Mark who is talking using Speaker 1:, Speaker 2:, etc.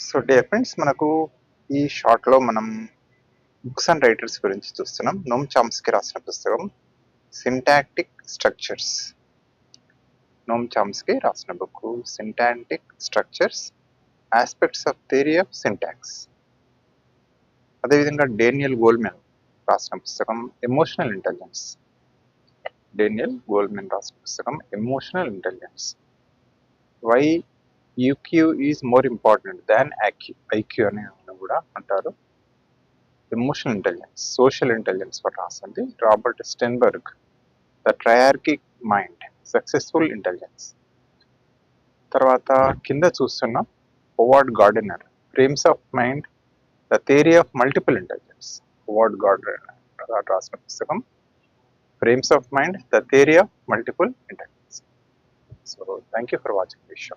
Speaker 1: So dear friends మనకు ఈ షార్ట్లో మనం బుక్స్ అండ్ రైటర్స్ గురించి చూస్తున్నాం. నోమ్ చామ్స్కి రాసిన పుస్తకం సింటాక్టిక్ స్ట్రక్చర్స్ నోమ్ చామ్స్కి రాసిన book syntactic structures aspects of theory of syntax అదేవిధంగా డేనియల్ గోల్మెన్ రాసిన పుస్తకం ఎమోషనల్ ఇంటెలిజెన్స్ డేనియల్ గోల్మెన్ రాసిన పుస్తకం emotional intelligence why EQ is more important than IQ IQ అని కూడా అంటారు. ఎమోషనల్ ఇంటెలిజెన్స్ సోషల్ ఇంటెలిజెన్స్ కూడా రాస్తుంది Robert Sternberg the triarchic mind successful intelligence తర్వాత కింద చూస్తున్నాం Howard Gardner frames of mind the theory of multiple intelligence Howard Gardner రాసిన పుస్తకం. Frames of mind the theory of multiple intelligence so thank you for watching this show